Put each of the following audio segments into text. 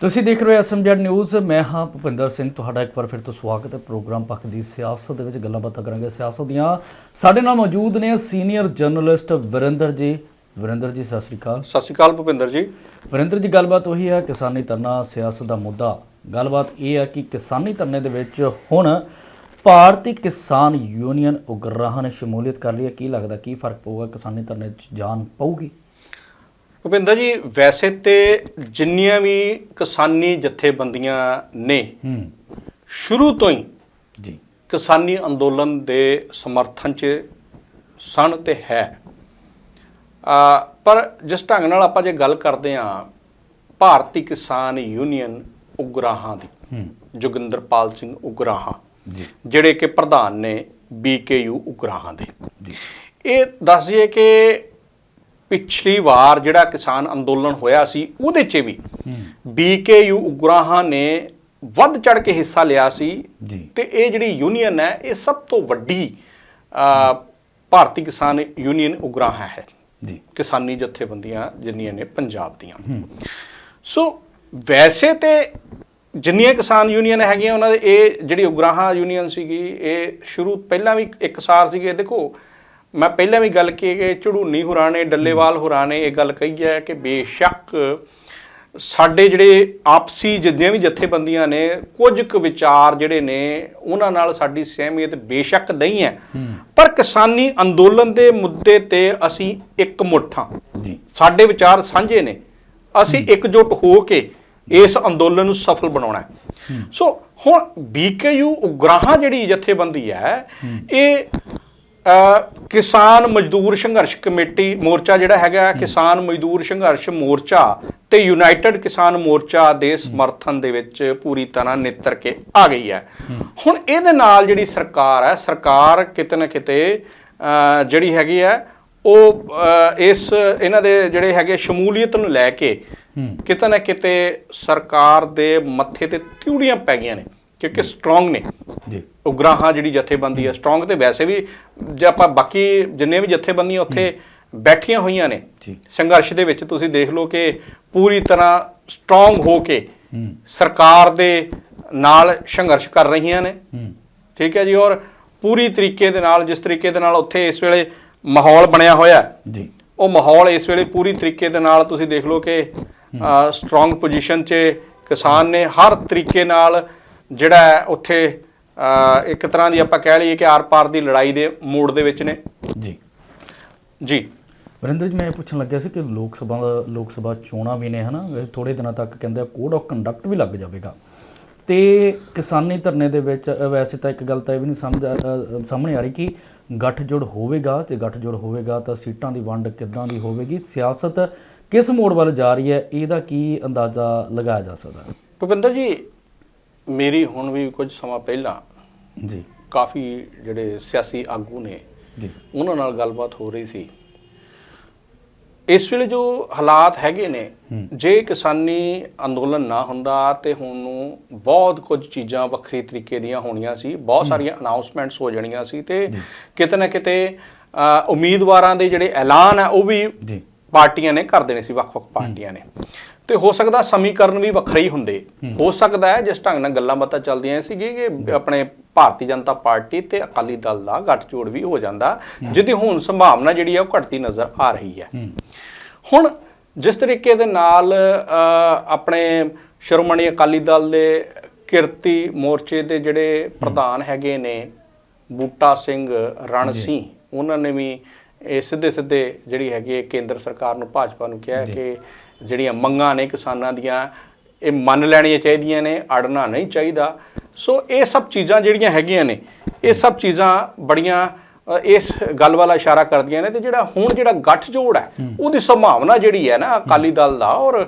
ਤੁਸੀਂ ਦੇਖ ਰਹੇ ਹੋ ਐਸਐਮਜੈਡ ਨਿਊਜ਼। ਮੈਂ ਹਾਂ ਭੁਪਿੰਦਰ ਸਿੰਘ। ਤੁਹਾਡਾ ਇੱਕ ਵਾਰ ਫਿਰ ਤੋਂ ਸਵਾਗਤ ਹੈ ਪ੍ਰੋਗਰਾਮ ਪੱਖ ਦੀ ਸਿਆਸਤ ਦੇ ਵਿੱਚ। ਗੱਲਾਂ ਬਾਤਾਂ ਕਰਾਂਗੇ ਸਿਆਸਤ ਦੀਆਂ। ਸਾਡੇ ਨਾਲ ਮੌਜੂਦ ਨੇ ਸੀਨੀਅਰ ਜਰਨਲਿਸਟ ਵਰਿੰਦਰ ਜੀ। ਵਰਿੰਦਰ ਜੀ ਸਤਿ ਸ੍ਰੀ ਅਕਾਲ। ਸਤਿ ਸ਼੍ਰੀ ਅਕਾਲ ਭੁਪਿੰਦਰ ਜੀ। ਵਰਿੰਦਰ ਜੀ ਗੱਲਬਾਤ ਉਹੀ ਹੈ ਕਿਸਾਨੀ ਧਰਨਾ ਸਿਆਸਤ ਦਾ ਮੁੱਦਾ। ਗੱਲਬਾਤ ਇਹ ਹੈ ਕਿ ਕਿਸਾਨੀ ਧਰਨੇ ਦੇ ਵਿੱਚ ਹੁਣ ਭਾਰਤੀ ਕਿਸਾਨ ਯੂਨੀਅਨ ਉਗਰਾਹਾਂ ਨੇ ਸ਼ਮੂਲੀਅਤ ਕਰ ਲਈ ਹੈ। ਕੀ ਲੱਗਦਾ ਕੀ ਫ਼ਰਕ ਪਊਗਾ? ਕਿਸਾਨੀ ਧਰਨੇ 'ਚ ਜਾਨ ਪਊਗੀ? ਭੁਪਿੰਦਰ ਜੀ ਵੈਸੇ ਤੇ ਜਿੰਨੀਆਂ ਵੀ ਕਿਸਾਨੀ ਜਥੇਬੰਦੀਆਂ ਨੇ ਹੂੰ। ਸ਼ੁਰੂ ਤੋਂ ਹੀ ਜੀ। ਕਿਸਾਨੀ ਅੰਦੋਲਨ ਦੇ ਸਮਰਥਨ 'ਚ ਸਨ ਤੇ ਹੈ। ਆ ਪਰ ਜਿਸ ਢੰਗ ਨਾਲ ਆਪਾਂ ਜੇ ਗੱਲ ਕਰਦੇ ਹਾਂ ਭਾਰਤੀ ਕਿਸਾਨ ਯੂਨੀਅਨ ਉਗਰਾਹਾਂ ਦੀ ਹੂੰ। ਜੋਗਿੰਦਰਪਾਲ ਸਿੰਘ ਉਗਰਾਹਾਂ ਜੀ। ਜਿਹੜੇ ਕਿ ਪ੍ਰਧਾਨ ਨੇ ਬੀਕੇਯੂ ਉਗਰਾਹਾਂ ਦੇ। ਜੀ। ਇਹ ਦੱਸ ਦਈਏ ਕਿ ਪਿਛਲੀ ਵਾਰ ਜਿਹੜਾ ਕਿਸਾਨ ਅੰਦੋਲਨ ਹੋਇਆ ਸੀ ਉਹਦੇ 'ਚ ਵੀ ਬੀਕੇਯੂ ਉਗਰਾਹਾਂ ਨੇ ਵੱਧ ਚੜ ਕੇ ਹਿੱਸਾ ਲਿਆ ਸੀ ਤੇ ਇਹ ਜਿਹੜੀ ਯੂਨੀਅਨ ਹੈ ਇਹ ਸਭ ਤੋਂ ਵੱਡੀ ਭਾਰਤੀ ਕਿਸਾਨ ਯੂਨੀਅਨ ਉਗਰਾਹਾਂ ਹੈ। ਜੀ। ਕਿਸਾਨੀ ਜਥੇਬੰਦੀਆਂ ਜਿੰਨੀਆਂ ਨੇ ਪੰਜਾਬ ਦੀਆਂ। ਸੋ ਵੈਸੇ ਤੇ ਜਿੰਨੀਆਂ ਕਿਸਾਨ ਯੂਨੀਅਨ ਹੈਗੀਆਂ ਉਹਨਾਂ ਦੇ ਇਹ ਜਿਹੜੀ ਉਗਰਾਹਾਂ ਯੂਨੀਅਨ ਸੀਗੀ ਇਹ ਸ਼ੁਰੂ ਪਹਿਲਾਂ ਵੀ ਇੱਕਸਾਰ ਸੀਗੇ। ਦੇਖੋ ਮੈਂ ਪਹਿਲਾਂ ਵੀ ਗੱਲ ਕੀ ਕਿ ਝੜੂਨੀ ਹੁਰਾਂ ਨੇ ਡੱਲੇਵਾਲ ਹੁਰਾਂ ਨੇ ਇਹ ਗੱਲ ਕਹੀ ਹੈ ਕਿ ਬੇਸ਼ੱਕ ਸਾਡੇ ਜਿਹੜੇ ਆਪਸੀ ਜਿੰਨੀਆਂ ਵੀ ਜਥੇਬੰਦੀਆਂ ਨੇ ਕੁਝ ਕੁ ਵਿਚਾਰ ਜਿਹੜੇ ਨੇ ਉਹਨਾਂ ਨਾਲ ਸਾਡੀ ਸਹਿਮੀਅਤ ਬੇਸ਼ੱਕ ਨਹੀਂ ਹੈ। ਪਰ ਕਿਸਾਨੀ ਅੰਦੋਲਨ ਦੇ ਮੁੱਦੇ ਤੇ ਅਸੀਂ ਇੱਕ ਮੁੱਠ ਜੀ। ਸਾਡੇ ਵਿਚਾਰ ਸਾਂਝੇ ਨੇ। ਅਸੀਂ ਇਕਜੁੱਟ ਹੋ ਕੇ ਇਸ ਅੰਦੋਲਨ ਨੂੰ ਸਫਲ ਬਣਾਉਣਾ ਹੈ। ਸੋ ਹੁਣ ਬੀਕੇਯੂ ਉਗਰਾਹਾਂ ਜਿਹੜੀ ਜਥੇਬੰਦੀ ਹੈ। ਇਹ ਕਿਸਾਨ ਮਜ਼ਦੂਰ ਸੰਘਰਸ਼ ਕਮੇਟੀ ਮੋਰਚਾ ਜਿਹੜਾ ਹੈਗਾ ਕਿਸਾਨ ਮਜ਼ਦੂਰ ਸੰਘਰਸ਼ ਮੋਰਚਾ ਤੇ ਯੂਨਾਈਟਿਡ ਕਿਸਾਨ ਮੋਰਚਾ ਦੇ ਸਮਰਥਨ ਦੇ ਵਿੱਚ ਪੂਰੀ ਤਰ੍ਹਾਂ ਨਿੱਤਰ ਕੇ ਆ ਗਈ ਹੈ। ਹੁਣ ਇਹਦੇ ਨਾਲ ਜਿਹੜੀ ਸਰਕਾਰ ਹੈ ਸਰਕਾਰ ਕਿਤੇ ਨਾ ਕਿਤੇ ਜਿਹੜੀ ਹੈਗੀ ਹੈ ਉਹ ਇਸ ਇਹਨਾਂ ਦੇ ਜਿਹੜੇ ਹੈਗੇ ਸ਼ਮੂਲੀਅਤ ਨੂੰ ਲੈ ਕੇ ਕਿਤੇ ਨਾ ਕਿਤੇ ਸਰਕਾਰ ਦੇ ਮੱਥੇ ਤੇ ਤਿਉੜੀਆਂ ਪੈ ਗਈਆਂ ਨੇ। ਕਿਉਂਕਿ ਸਟਰੋਂਗ ਨੇ। ਜੀ। ਉਗਰਾਹਾਂ ਜਿਹੜੀ ਜਥੇਬੰਦੀ ਹੈ ਸਟਰੋਂਗ ਤੇ ਵੈਸੇ ਵੀ ਜੇ ਆਪਾਂ ਬਾਕੀ ਜਿੰਨੇ ਵੀ ਜਥੇਬੰਦੀਆਂ ਉੱਥੇ ਬੈਠੀਆਂ ਹੋਈਆਂ ਨੇ ਜੀ। ਸੰਘਰਸ਼ ਦੇ ਵਿੱਚ ਤੁਸੀਂ ਦੇਖ ਲਓ ਕਿ ਪੂਰੀ ਤਰ੍ਹਾਂ ਸਟਰੋਂਗ ਹੋ ਕੇ ਸਰਕਾਰ ਦੇ ਨਾਲ ਸੰਘਰਸ਼ ਕਰ ਰਹੀਆਂ ਨੇ। ਠੀਕ ਹੈ ਜੀ ਔਰ ਪੂਰੀ ਤਰੀਕੇ ਦੇ ਨਾਲ ਜਿਸ ਤਰੀਕੇ ਦੇ ਨਾਲ ਉੱਥੇ ਇਸ ਵੇਲੇ ਮਾਹੌਲ ਬਣਿਆ ਹੋਇਆ ਜੀ। ਉਹ ਮਾਹੌਲ ਇਸ ਵੇਲੇ ਪੂਰੀ ਤਰੀਕੇ ਦੇ ਨਾਲ ਤੁਸੀਂ ਦੇਖ ਲਓ ਕਿ ਸਟਰੋਂਗ ਪੋਜੀਸ਼ਨ 'ਚ ਕਿਸਾਨ ਨੇ ਹਰ ਤਰੀਕੇ ਨਾਲ ਜਿਹੜਾ ਉੱਥੇ ਇੱਕ ਤਰ੍ਹਾਂ ਦੀ ਆਪਾਂ ਕਹਿ ਲਈਏ ਕਿ ਆਰ-ਪਾਰ ਦੀ ਲੜਾਈ ਦੇ ਮੋੜ ਦੇ ਵਿੱਚ ਨੇ। ਜੀ। ਜੀ। ਵਰਿੰਦਰ ਜੀ ਮੈਂ ਇਹ ਪੁੱਛਣ ਲੱਗਿਆ ਸੀ ਕਿ ਲੋਕ ਸਭਾ ਦਾ ਲੋਕ ਸਭਾ ਚੋਣਾਂ ਵੀ ਨੇ ਹਨਾ? ਥੋੜੇ ਦਿਨਾਂ ਤੱਕ ਕਹਿੰਦੇ ਕੋਡ ਆਫ ਕੰਡਕਟ ਵੀ ਲੱਗ ਜਾਵੇਗਾ। ਤੇ ਕਿਸਾਨੀ ਧਰਨੇ ਦੇ ਵਿੱਚ ਵੈਸੇ ਤਾਂ ਇੱਕ ਗੱਲ ਤਾਂ ਇਹ ਵੀ ਨਹੀਂ ਸਮਝ ਸਾਹਮਣੇ ਆ ਰਹੀ ਕਿ ਗੱਠਜੋੜ ਹੋਵੇਗਾ ਤੇ ਗੱਠਜੋੜ ਹੋਵੇਗਾ ਤਾਂ ਸੀਟਾਂ ਦੀ ਵੰਡ ਕਿੱਦਾਂ ਦੀ ਹੋਵੇਗੀ ਸਿਆਸਤ ਕਿਸ ਮੋੜ ਵੱਲ ਜਾ ਰਹੀ ਹੈ ਇਹਦਾ ਕੀ ਅੰਦਾਜ਼ਾ ਲਗਾਇਆ ਜਾ ਸਕਦਾ? ਭੁਪਿੰਦਰ ਜੀ ਮੇਰੀ ਹੁਣ ਵੀ ਕੁਝ ਸਮਾਂ ਪਹਿਲਾਂ ਜੀ। ਕਾਫੀ ਜਿਹੜੇ ਸਿਆਸੀ ਆਗੂ ਨੇ ਜੀ। ਉਹਨਾਂ ਨਾਲ ਗੱਲਬਾਤ ਹੋ ਰਹੀ ਸੀ। ਇਸ ਵੇਲੇ ਜੋ ਹਾਲਾਤ ਹੈਗੇ ਨੇ। ਜੇ ਕਿਸਾਨੀ ਅੰਦੋਲਨ ਨਾ ਹੁੰਦਾ ਤੇ ਹੁਣ ਨੂੰ ਬਹੁਤ ਕੁਝ ਚੀਜ਼ਾਂ ਵੱਖਰੇ ਤਰੀਕੇ ਦੀਆਂ ਹੋਣੀਆਂ ਸੀ ਬਹੁਤ ਸਾਰੀਆਂ ਅਨਾਉਂਸਮੈਂਟਸ ਹੋ ਜਾਣੀਆਂ ਸੀ ਤੇ ਕਿਤੇ ਨਾ ਕਿਤੇ ਉਮੀਦਵਾਰਾਂ ਦੇ ਜਿਹੜੇ ਐਲਾਨ ਆ ਉਹ ਵੀ ਪਾਰਟੀਆਂ ਨੇ ਕਰ ਦੇਣੇ ਸੀ ਵੱਖ-ਵੱਖ ਪਾਰਟੀਆਂ ਨੇ। ਤੇ ਹੋ ਸਕਦਾ ਸਮੀਕਰਨ ਵੀ ਵੱਖਰੇ ਹੀ ਹੁੰਦੇ। ਹੋ ਸਕਦਾ ਹੈ ਜਿਸ ਢੰਗ ਨਾਲ ਗੱਲਾਂ ਬਾਤਾਂ ਚੱਲਦੀਆਂ ਸੀਗੀ ਕਿ ਆਪਣੇ ਭਾਰਤੀ ਜਨਤਾ ਪਾਰਟੀ ਤੇ ਅਕਾਲੀ ਦਲ ਦਾ ਗੱਠਜੋੜ ਵੀ ਹੋ ਜਾਂਦਾ ਜਿਹਦੀ ਹੁਣ ਸੰਭਾਵਨਾ ਜਿਹੜੀ ਹੈ ਉਹ ਘਟਦੀ ਨਜ਼ਰ ਆ ਰਹੀ ਹੈ। ਹੁਣ ਜਿਸ ਤਰੀਕੇ ਦੇ ਨਾਲ ਆਪਣੇ ਸ਼੍ਰੋਮਣੀ ਅਕਾਲੀ ਦਲ ਦੇ ਕਿਰਤੀ ਮੋਰਚੇ ਦੇ ਜਿਹੜੇ ਪ੍ਰਧਾਨ ਹੈਗੇ ਨੇ ਬੂਟਾ ਸਿੰਘ ਰਣ ਸਿੰਘ ਉਹਨਾਂ ਨੇ ਵੀ ਇਹ ਸਿੱਧੇ ਸਿੱਧੇ ਜਿਹੜੀ ਹੈਗੀ ਕੇਂਦਰ ਸਰਕਾਰ ਨੂੰ ਭਾਜਪਾ ਨੂੰ ਕਿਹਾ ਕਿ ਜਿਹੜੀਆਂ ਮੰਗਾਂ ਨੇ ਕਿਸਾਨਾਂ ਦੀਆਂ ਇਹ ਮੰਨ ਲੈਣੀਆਂ ਚਾਹੀਦੀਆਂ ਨੇ ਅੜਨਾ ਨਹੀਂ ਚਾਹੀਦਾ। ਸੋ ਇਹ ਸਭ ਚੀਜ਼ਾਂ ਜਿਹੜੀਆਂ ਹੈਗੀਆਂ ਨੇ ਇਹ ਸਭ ਚੀਜ਼ਾਂ ਬੜੀਆਂ ਇਸ ਗੱਲ ਵਾਲਾ ਇਸ਼ਾਰਾ ਕਰਦੀਆਂ ਨੇ ਤੇ ਜਿਹੜਾ ਹੁਣ ਜਿਹੜਾ ਗੱਠਜੋੜ ਹੈ ਉਹਦੀ ਸੰਭਾਵਨਾ ਜਿਹੜੀ ਹੈ ਨਾ ਅਕਾਲੀ ਦਲ ਦਾ ਔਰ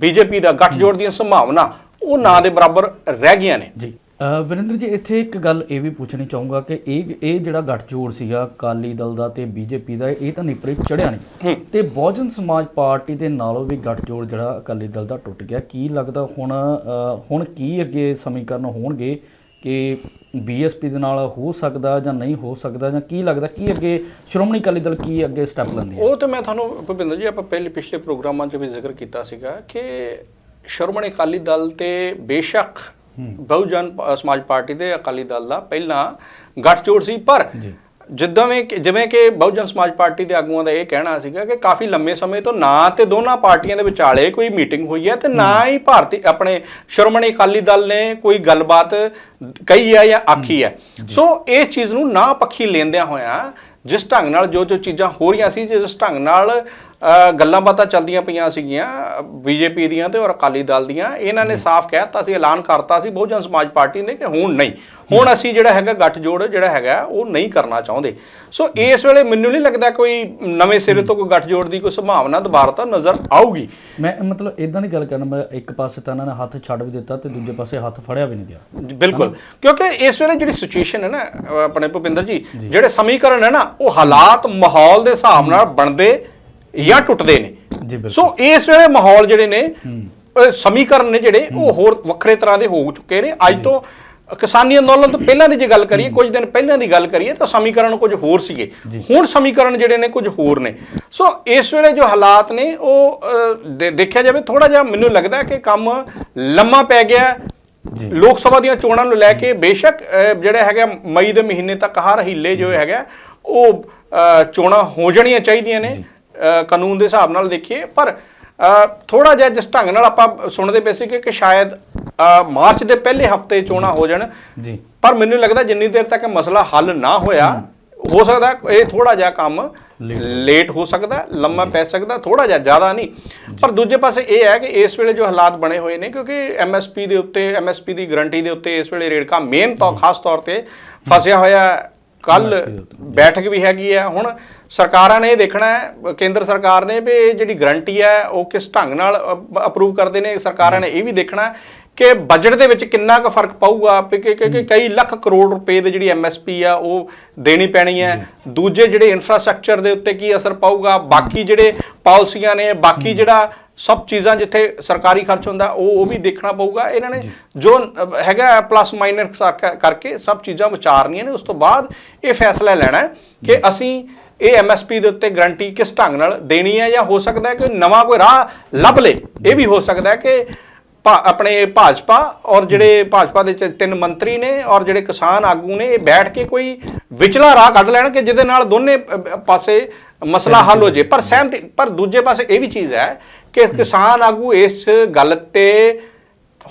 ਬੀਜੇਪੀ ਦਾ ਗੱਠਜੋੜ ਦੀਆਂ ਸੰਭਾਵਨਾ ਉਹ ਨਾ ਦੇ ਬਰਾਬਰ ਰਹਿ ਗਈਆਂ ਨੇ। ਜੀ। ਵਰਿੰਦਰ ਜੀ ਇੱਥੇ ਇੱਕ ਗੱਲ ਇਹ ਵੀ ਪੁੱਛਣੀ ਚਾਹੂੰਗਾ ਕਿ ਇਹ ਇਹ ਜਿਹੜਾ ਗੱਠਜੋੜ ਸੀਗਾ ਅਕਾਲੀ ਦਲ ਦਾ ਤੇ ਬੀਜੇਪੀ ਦਾ ਇਹ ਤਾਂ ਨਿਪਰੇ ਚੜਿਆ ਨਹੀਂ। ਤੇ ਬਹੁਜਨ ਸਮਾਜ ਪਾਰਟੀ ਦੇ ਨਾਲੋਂ ਵੀ ਗੱਠਜੋੜ ਜਿਹੜਾ ਅਕਾਲੀ ਦਲ ਦਾ ਟੁੱਟ ਗਿਆ। ਕੀ ਲੱਗਦਾ ਹੁਣ ਹੁਣ ਕੀ ਅੱਗੇ ਸਮੀਕਰਨ ਹੋਣਗੇ ਕਿ ਬੀਐਸਪੀ ਦੇ ਨਾਲ ਹੋ ਸਕਦਾ ਜਾਂ ਨਹੀਂ ਹੋ ਸਕਦਾ ਜਾਂ ਕੀ ਲੱਗਦਾ? ਕੀ ਅੱਗੇ ਸ਼੍ਰੋਮਣੀ ਅਕਾਲੀ ਦਲ ਕੀ ਅੱਗੇ ਸਟੈਪ ਲੈਂਦੀ ਹੈ? ਉਹ ਤੇ ਮੈਂ ਤੁਹਾਨੂੰ ਭੁਪਿੰਦਰ ਜੀ ਆਪਾਂ ਪਹਿਲੇ ਪਿਛਲੇ ਪ੍ਰੋਗਰਾਮਾਂ 'ਚ ਵੀ ਜ਼ਿਕਰ ਕੀਤਾ ਸੀਗਾ ਕਿ ਸ਼੍ਰੋਮਣੀ ਅਕਾਲੀ ਦਲ ਤੇ ਬੇਸ਼ੱਕ ਬਹੁਜਨ ਸਮਾਜ ਪਾਰਟੀ ਦੇ ਅਕਾਲੀ ਦਲ ਦਾ ਪਹਿਲਾਂ ਗੱਠਜੋੜ ਸੀ ਪਰ ਜਿੱਦਾਂ ਵੀ ਜਿਵੇਂ ਕਿ ਬਹੁਜਨ ਸਮਾਜ ਪਾਰਟੀ ਦੇ ਆਗੂਆਂ ਦਾ ਇਹ ਕਹਿਣਾ ਸੀਗਾ ਕਿ ਕਾਫੀ ਲੰਮੇ ਸਮੇਂ ਤੋਂ ਨਾ ਤੇ ਦੋਨਾਂ ਪਾਰਟੀਆਂ ਦੇ ਵਿਚਾਲੇ ਕੋਈ ਮੀਟਿੰਗ ਹੋਈ ਹੈ ਤੇ ਨਾ ਹੀ। ਭਾਰਤੀ ਆਪਣੇ ਸ਼੍ਰੋਮਣੀ ਅਕਾਲੀ ਦਲ ਨੇ ਕੋਈ ਗੱਲਬਾਤ ਕਹੀ ਹੈ ਜਾਂ ਆਖੀ ਹੈ। ਸੋ ਇਹ ਚੀਜ਼ ਨੂੰ ਨਾ ਪੱਖੀ ਲੈਂਦਿਆਂ ਹੋਇਆਂ ਜਿਸ ਢੰਗ ਨਾਲ ਜੋ ਜੋ ਚੀਜ਼ਾਂ ਹੋ ਰਹੀਆਂ ਸੀ ਜਿਸ ਢੰਗ ਨਾਲ ਗੱਲਾਂ ਬਾਤਾਂ ਚੱਲਦੀਆਂ ਪਈਆਂ ਸੀਗੀਆਂ ਬੀਜੇਪੀ ਦੀਆਂ ਤੇ ਔਰ ਅਕਾਲੀ ਦਲ ਦੀਆਂ। ਇਹਨਾਂ ਨੇ ਸਾਫ਼ ਕਹਿਤਾ ਸੀ ਐਲਾਨ ਕਰਤਾ ਸੀ ਬਹੁਜਨ ਸਮਾਜ ਪਾਰਟੀ ਨੇ ਕਿ ਹੁਣ ਨਹੀਂ। ਹੁਣ ਅਸੀਂ ਜਿਹੜਾ ਹੈਗਾ ਗੱਠਜੋੜ ਜਿਹੜਾ ਹੈਗਾ ਉਹ ਨਹੀਂ ਕਰਨਾ ਚਾਹੁੰਦੇ। ਸੋ ਇਸ ਵੇਲੇ ਮੈਨੂੰ ਨਹੀਂ ਲੱਗਦਾ ਕੋਈ ਨਵੇਂ ਸਿਰੇ ਤੋਂ ਕੋਈ ਗੱਠਜੋੜ ਦੀ ਕੋਈ ਸੰਭਾਵਨਾ ਦੁਬਾਰਾ ਤੋਂ ਨਜ਼ਰ ਆਊਗੀ। ਮੈਂ ਮਤਲਬ ਇਦਾਂ ਦੀ ਗੱਲ ਕਰਨਾ ਮੈਂ ਇੱਕ ਪਾਸੇ ਤਾਂ ਇਹਨਾਂ ਨੇ ਹੱਥ ਛੱਡ ਵੀ ਦਿੱਤਾ ਤੇ ਦੂਜੇ ਪਾਸੇ ਹੱਥ ਫੜਿਆ ਵੀ ਨਹੀਂ ਗਿਆ। ਬਿਲਕੁਲ। ਕਿਉਂਕਿ ਇਸ ਵੇਲੇ ਜਿਹੜੀ ਸਿਚੁਏਸ਼ਨ ਹੈ ਨਾ ਆਪਣੇ ਭੁਪਿੰਦਰ ਜੀ। ਜਿਹੜੇ ਸਮੀਕਰਨ ਹੈ ਨਾ ਉਹ ਹਾਲਾਤ ਮਾਹੌਲ ਦੇ ਹਿਸਾਬ ਨਾਲ ਬਣਦੇ ਜਾਂ ਟੁੱਟਦੇ ਨੇ। ਜੀ ਬਿਲਕੁਲ। ਸੋ ਇਸ ਵੇਲੇ ਮਾਹੌਲ ਜਿਹੜੇ ਨੇ ਸਮੀਕਰਨ ਨੇ ਜਿਹੜੇ ਉਹ ਹੋਰ ਵੱਖਰੇ ਤਰ੍ਹਾਂ ਦੇ ਹੋ ਚੁੱਕੇ ਨੇ। ਅੱਜ ਤੋਂ ਕਿਸਾਨੀ ਅੰਦੋਲਨ ਤੋਂ ਪਹਿਲਾਂ ਦੀ ਜੇ ਗੱਲ ਕਰੀਏ ਕੁਝ ਦਿਨ ਪਹਿਲਾਂ ਦੀ ਗੱਲ ਕਰੀਏ ਤਾਂ ਸਮੀਕਰਨ ਕੁਝ ਹੋਰ ਸੀਗੇ। ਹੁਣ ਸਮੀਕਰਨ ਜਿਹੜੇ ਨੇ ਕੁਝ ਹੋਰ ਨੇ। ਸੋ ਇਸ ਵੇਲੇ ਜੋ ਹਾਲਾਤ ਨੇ ਉਹ ਦੇਖਿਆ ਜਾਵੇ ਥੋੜਾ ਜਿਹਾ ਮੈਨੂੰ ਲੱਗਦਾ ਕਿ ਕੰਮ ਲੰਮਾ ਪੈ ਗਿਆ। ਲੋਕ ਸਭਾ ਦੀਆਂ ਚੋਣਾਂ ਨੂੰ ਲੈ ਕੇ ਬੇਸ਼ੱਕ ਜਿਹੜਾ ਹੈਗਾ ਮਈ ਦੇ ਮਹੀਨੇ ਤੱਕ ਹਰ ਹੀਲੇ ਜੋ ਹੈਗਾ ਉਹ ਚੋਣਾਂ ਹੋ ਜਾਣੀਆਂ ਚਾਹੀਦੀਆਂ ਨੇ। ਕਾਨੂੰਨ ਦੇ ਹਿਸਾਬ ਨਾਲ ਦੇਖੀਏ ਪਰ ਥੋੜਾ ਜਿਹਾ ਜਿਸ ਢੰਗ ਨਾਲ ਆਪਾਂ ਸੁਣਦੇ ਪਏ ਸੀ ਕਿ ਸ਼ਾਇਦ ਮਾਰਚ ਦੇ ਪਹਿਲੇ ਹਫ਼ਤੇ ਚੋਣਾਂ ਹੋ ਜਾਣ। ਜੀ। ਪਰ ਮੈਨੂੰ ਲੱਗਦਾ ਜਿੰਨੀ ਦੇਰ ਤੱਕ ਮਸਲਾ ਹੱਲ ਨਾ ਹੋਇਆ ਹੋ। ਸਕਦਾ ਇਹ ਥੋੜਾ ਜਿਹਾ ਕੰਮ ਲੇਟ ਹੋ ਸਕਦਾ ਲੰਮਾ ਪੈ ਸਕਦਾ ਥੋੜਾ ਜਿਹਾ ਜ਼ਿਆਦਾ ਨਹੀਂ। ਪਰ ਦੂਜੇ ਪਾਸੇ ਇਹ ਹੈ ਕਿ ਇਸ ਵੇਲੇ ਜੋ ਹਾਲਾਤ ਬਣੇ ਹੋਏ ਨੇ ਕਿਉਂਕਿ ਐਮਐਸਪੀ ਦੇ ਉੱਤੇ ਐਮਐਸਪੀ ਦੀ ਗਾਰੰਟੀ ਦੇ ਉੱਤੇ ਇਸ ਵੇਲੇ ਰੇੜਕਾ ਮੇਨ ਤੋਂ ਖਾਸ ਤੌਰ ਤੇ ਫਸਿਆ ਹੋਇਆ ਕੱਲ ਬੈਠਕ ਵੀ ਹੈਗੀ ਹੈ ਹੁਣ ਸਰਕਾਰਾਂ ਨੇ ਇਹ ਦੇਖਣਾ ਹੈ ਕੇਂਦਰ ਸਰਕਾਰ ਨੇ ਵੀ ਇਹ ਜਿਹੜੀ ਗਾਰੰਟੀ ਹੈ ਉਹ ਕਿਸ ਢੰਗ ਨਾਲ ਅਪਰੂਵ ਕਰਦੇ ਨੇ? ਸਰਕਾਰਾਂ ਨੇ ਇਹ ਵੀ ਦੇਖਣਾ ਕਿ ਬਜਟ ਦੇ ਵਿੱਚ ਕਿੰਨਾ ਕੁ ਫ਼ਰਕ ਪਊਗਾ? ਵੀ ਕਿ- ਕਿ ਕਿ ਕਈ ਲੱਖ ਕਰੋੜ ਰੁਪਏ ਦੇ ਜਿਹੜੀ ਐਮਐਸਪੀ ਆ ਉਹ ਦੇਣੀ ਪੈਣੀ ਹੈ। ਦੂਜੇ ਜਿਹੜੇ ਇਨਫਰਾਸਟ੍ਰਕਚਰ ਦੇ ਉੱਤੇ ਕੀ ਅਸਰ ਪਊਗਾ? ਬਾਕੀ ਜਿਹੜੇ ਪਾਲਿਸੀਆਂ ਨੇ ਬਾਕੀ ਜਿਹੜਾ ਸਭ ਚੀਜ਼ਾਂ ਜਿੱਥੇ ਸਰਕਾਰੀ ਖਰਚ ਹੁੰਦਾ ਉਹ ਉਹ ਵੀ ਦੇਖਣਾ ਪਊਗਾ। ਇਹਨਾਂ ਨੇ ਜੋ। ਹੈਗਾ ਪਲੱਸ ਮਾਈਨਸ ਕਰਕੇ ਸਭ ਚੀਜ਼ਾਂ ਵਿਚਾਰਨੀਆਂ ਨੇ। ਉਸ ਤੋਂ ਬਾਅਦ ਇਹ ਫੈਸਲਾ ਲੈਣਾ ਕਿ ਅਸੀਂ ਇਹ ਐਮਐਸਪੀ ਦੇ ਉੱਤੇ ਗਾਰੰਟੀ ਕਿਸ ਢੰਗ ਨਾਲ ਦੇਣੀ ਹੈ ਜਾਂ ਹੋ ਸਕਦਾ ਹੈ ਕਿ ਨਵਾਂ ਕੋਈ ਰਾਹ ਲੱਭ ਲੇ। ਇਹ ਵੀ ਹੋ ਸਕਦਾ ਹੈ ਕਿ ਆਪਣੇ ਭਾਜਪਾ ਔਰ ਜਿਹੜੇ ਭਾਜਪਾ ਦੇ ਤਿੰਨ ਮੰਤਰੀ ਨੇ ਔਰ ਜਿਹੜੇ ਕਿਸਾਨ ਆਗੂ ਨੇ ਇਹ ਬੈਠ ਕੇ ਕੋਈ ਵਿਚਲਾ ਰਾਹ ਕੱਢ ਲੈਣ ਕਿ ਜਿਹਦੇ ਨਾਲ ਦੋਨੇ ਪਾਸੇ ਮਸਲਾ ਹੱਲ ਹੋ ਜੇ ਪਰ ਸਹਿਮਤੀ ਪਰ ਦੂਜੇ ਪਾਸੇ ਇਹ ਵੀ ਚੀਜ਼ ਹੈ ਕਿ ਕਿਸਾਨ ਆਗੂ ਇਸ ਗੱਲ ਤੇ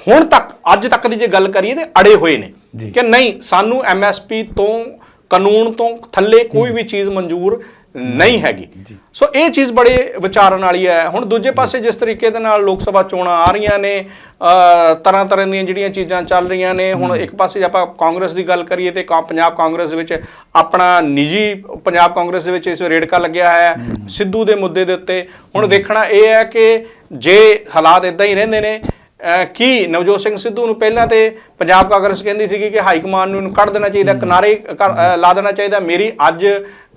ਹੁਣ ਤੱਕ ਅੱਜ ਤੱਕ ਦੀ ਜੇ ਗੱਲ ਕਰੀਏ ਤੇ ਅੜੇ ਹੋਏ ਨੇ। ਕਿ ਨਹੀਂ ਸਾਨੂੰ ਐਮਐਸਪੀ ਤੋਂ ਕਾਨੂੰਨ ਤੋਂ ਥੱਲੇ ਕੋਈ ਵੀ ਚੀਜ਼ ਮਨਜ਼ੂਰ ਨਹੀਂ ਹੈਗੀ। ਸੋ ਇਹ ਚੀਜ਼ ਬੜੇ ਵਿਚਾਰਨ ਵਾਲੀ ਹੈ। ਹੁਣ ਦੂਜੇ ਪਾਸੇ ਜਿਸ ਤਰੀਕੇ ਦੇ ਨਾਲ ਲੋਕ ਸਭਾ ਚੋਣਾਂ ਆ ਰਹੀਆਂ ਨੇ ਤਰ੍ਹਾਂ ਤਰ੍ਹਾਂ ਦੀਆਂ ਜਿਹੜੀਆਂ ਚੀਜ਼ਾਂ ਚੱਲ ਰਹੀਆਂ ਨੇ। ਹੁਣ ਇੱਕ ਪਾਸੇ ਜੇ ਆਪਾਂ ਕਾਂਗਰਸ ਦੀ ਗੱਲ ਕਰੀਏ ਤੇ ਪੰਜਾਬ ਕਾਂਗਰਸ ਦੇ ਵਿੱਚ ਆਪਣਾ ਨਿੱਜੀ ਪੰਜਾਬ ਕਾਂਗਰਸ ਦੇ ਵਿੱਚ ਇਸ ਰੇੜਕਾ ਲੱਗਿਆ ਹੈ ਸਿੱਧੂ ਦੇ ਮੁੱਦੇ ਦੇ ਉੱਤੇ। ਹੁਣ ਦੇਖਣਾ ਇਹ ਹੈ ਕਿ ਜੇ ਹਾਲਾਤ ਇਦਾਂ ਹੀ ਰਹਿੰਦੇ ਨੇ ਕੀ ਨਵਜੋਤ ਸਿੰਘ ਸਿੱਧੂ ਨੂੰ ਪਹਿਲਾਂ ਤੇ ਪੰਜਾਬ ਕਾਂਗਰਸ ਕਹਿੰਦੀ ਸੀਗੀ ਕਿ ਹਾਈ ਕਮਾਂਡ ਨੂੰ ਇਹਨੂੰ ਕੱਢ ਦੇਣਾ ਚਾਹੀਦਾ ਕਿਨਾਰੇ ਲਾ ਦੇਣਾ ਚਾਹੀਦਾ ਮੇਰੀ ਅੱਜ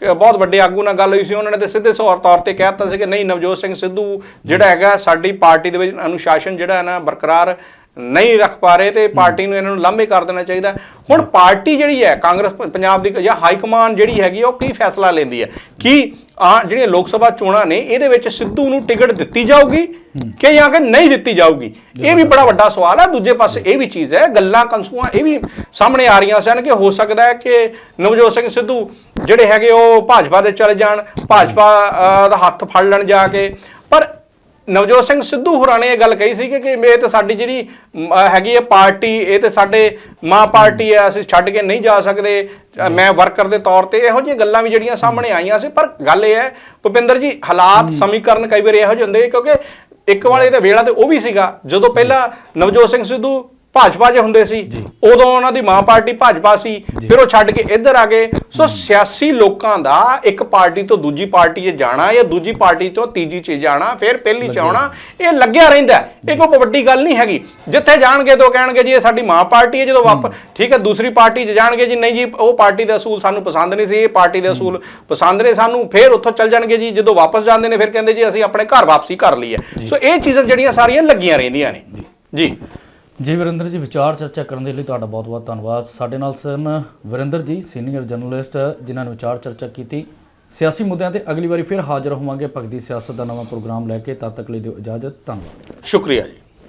ਬਹੁਤ ਵੱਡੇ ਆਗੂ ਨਾਲ ਗੱਲ ਹੋਈ ਸੀ ਉਹਨਾਂ ਨੇ ਤੇ ਸਿੱਧੇ ਸੌਰ ਤੌਰ ਤੇ ਕਹਿ ਦਿੱਤਾ ਸੀ ਕਿ ਨਹੀਂ ਨਵਜੋਤ ਸਿੰਘ ਸਿੱਧੂ ਜਿਹੜਾ ਹੈਗਾ ਸਾਡੀ ਪਾਰਟੀ ਦੇ ਵਿੱਚ ਅਨੁਸ਼ਾਸਨ ਜਿਹੜਾ ਹੈ ਨਾ ਬਰਕਰਾਰ ਨਹੀਂ ਰੱਖ ਪਾ ਰਹੇ ਤੇ ਪਾਰਟੀ ਨੂੰ ਇਹਨਾਂ ਨੂੰ ਲਾਂਭੇ ਕਰ ਦੇਣਾ ਚਾਹੀਦਾ। ਹੁਣ ਪਾਰਟੀ ਜਿਹੜੀ ਹੈ ਕਾਂਗਰਸ ਪੰਜਾਬ ਦੀ ਜਾਂ ਹਾਈ ਕਮਾਂਡ ਜਿਹੜੀ ਹੈਗੀ ਆ, ਉਹ ਕੀ ਫੈਸਲਾ ਲੈਂਦੀ ਹੈ? ਕੀ ਆ ਜਿਹੜੀਆਂ ਲੋਕ ਸਭਾ ਚੋਣਾਂ ਨੇ ਇਹਦੇ ਵਿੱਚ ਸਿੱਧੂ ਨੂੰ ਟਿਕਟ ਦਿੱਤੀ ਜਾਊਗੀ ਕਿ ਜਾਂ ਕਿ ਨਹੀਂ ਦਿੱਤੀ ਜਾਊਗੀ? ਇਹ ਵੀ ਬੜਾ ਵੱਡਾ ਸਵਾਲ ਹੈ ਦੂਜੇ ਪਾਸੇ ਇਹ ਵੀ ਚੀਜ਼ ਹੈ ਗੱਲਾਂ ਕੰਸੂਆਂ ਇਹ ਵੀ ਸਾਹਮਣੇ ਆ ਰਹੀਆਂ ਸਨ ਕਿ ਹੋ ਸਕਦਾ ਹੈ ਕਿ ਨਵਜੋਤ ਸਿੰਘ ਸਿੱਧੂ ਜਿਹੜੇ ਹੈਗੇ ਉਹ ਭਾਜਪਾ ਦੇ ਚਲੇ ਜਾਣ ਭਾਜਪਾ ਦਾ ਹੱਥ ਫੜ ਲੈਣ ਜਾ ਕੇ। ਪਰ ਨਵਜੋਤ ਸਿੰਘ ਸਿੱਧੂ ਹੋਰਾਂ ਨੇ ਇਹ ਗੱਲ ਕਹੀ ਸੀ ਕਿ ਕਿ ਇਹ ਤੇ ਸਾਡੀ ਜਿਹੜੀ ਹੈਗੀ ਹੈ ਪਾਰਟੀ ਇਹ ਤੇ ਸਾਡੇ ਮਾਂ ਪਾਰਟੀ ਹੈ ਅਸੀਂ ਛੱਡ ਕੇ ਨਹੀਂ ਜਾ ਸਕਦੇ। ਮੈਂ ਵਰਕਰ ਦੇ ਤੌਰ ਤੇ ਇਹੋ ਜਿਹੀਆਂ ਗੱਲਾਂ ਵੀ ਜਿਹੜੀਆਂ ਸਾਹਮਣੇ ਆਈਆਂ ਸੀ। ਪਰ ਗੱਲ ਇਹ ਹੈ ਭੁਪਿੰਦਰ ਜੀ ਹਾਲਾਤ ਸਮੀਕਰਨ ਕਈ ਵਾਰ ਇਹੋ ਜਿਹੇ ਹੁੰਦੇ ਕਿਉਂਕਿ ਇੱਕ ਵਾਲੇ ਦੇ ਵੇਲਾ ਤੇ ਉਹ ਵੀ ਸੀਗਾ। ਜਦੋਂ ਪਹਿਲਾਂ ਨਵਜੋਤ ਸਿੰਘ ਸਿੱਧੂ ਭਾਜਪਾ 'ਚ ਹੁੰਦੇ ਸੀ। ਉਦੋਂ ਉਹਨਾਂ ਦੀ ਮਾਂ ਪਾਰਟੀ ਭਾਜਪਾ ਸੀ ਫਿਰ ਉਹ ਛੱਡ ਕੇ ਇੱਧਰ ਆ ਗਏ। ਸੋ ਸਿਆਸੀ ਲੋਕਾਂ ਦਾ ਇੱਕ ਪਾਰਟੀ ਤੋਂ ਦੂਜੀ ਪਾਰਟੀ 'ਚ ਜਾਣਾ ਜਾਂ ਦੂਜੀ ਪਾਰਟੀ ਤੋਂ ਤੀਜੀ 'ਚ ਜਾਣਾ ਫਿਰ ਪਹਿਲੀ 'ਚ ਆਉਣਾ ਇਹ ਲੱਗਿਆ ਰਹਿੰਦਾ। ਇਹ ਕੋਈ ਵੱਡੀ ਗੱਲ ਨਹੀਂ ਹੈਗੀ। ਜਿੱਥੇ ਜਾਣਗੇ ਤਾਂ ਕਹਿਣਗੇ ਜੀ ਇਹ ਸਾਡੀ ਮਾਂ ਪਾਰਟੀ ਹੈ ਜਦੋਂ ਵਾਪ ਠੀਕ ਹੈ ਦੂਸਰੀ ਪਾਰਟੀ 'ਚ ਜਾਣਗੇ ਜੀ ਨਹੀਂ ਜੀ ਉਹ ਪਾਰਟੀ ਦਾ ਅਸੂਲ ਸਾਨੂੰ ਪਸੰਦ ਨਹੀਂ ਸੀ ਇਹ ਪਾਰਟੀ ਦੇ ਅਸੂਲ ਪਸੰਦ ਨੇ ਸਾਨੂੰ ਫਿਰ ਉੱਥੋਂ ਚੱਲ ਜਾਣਗੇ ਜੀ ਜਦੋਂ ਵਾਪਸ ਜਾਂਦੇ ਨੇ ਫਿਰ ਕਹਿੰਦੇ ਜੀ ਅਸੀਂ ਆਪਣੇ ਘਰ ਵਾਪਸੀ ਕਰ ਲਈ ਹੈ ਸੋ ਇਹ ਚੀਜ਼ਾਂ ਜਿਹੜੀਆਂ ਸਾਰੀਆਂ ਲੱਗੀਆਂ ਰਹਿੰਦੀਆਂ ਨੇ। ਜੀ। ਜੀ ਵਰਿੰਦਰ ਜੀ, ਵਿਚਾਰ ਚਰਚਾ ਕਰਨ ਦੇ ਲਈ ਤੁਹਾਡਾ ਬਹੁਤ-ਬਹੁਤ ਧੰਨਵਾਦ। ਸਾਡੇ ਨਾਲ ਸਨ ਵਰਿੰਦਰ ਜੀ, ਸੀਨੀਅਰ ਜਰਨਲਿਸਟ, ਜਿਨ੍ਹਾਂ ਨੇ ਵਿਚਾਰ ਚਰਚਾ ਕੀਤੀ। ਸਿਆਸੀ ਮੁੱਦਿਆਂ ਤੇ ਅਗਲੀ ਵਾਰੀ ਫਿਰ ਹਾਜ਼ਰ ਹੋਵਾਂਗੇ। ਭਗਤੀ ਸਿਆਸਤ ਦਾ ਨਵਾਂ ਪ੍ਰੋਗਰਾਮ ਲੈ ਕੇ ਤਦ ਤੱਕ ਲਈ ਦਿਓ ਇਜਾਜ਼ਤ। ਧੰਨਵਾਦ। ਸ਼ੁਕਰੀਆ ਜੀ।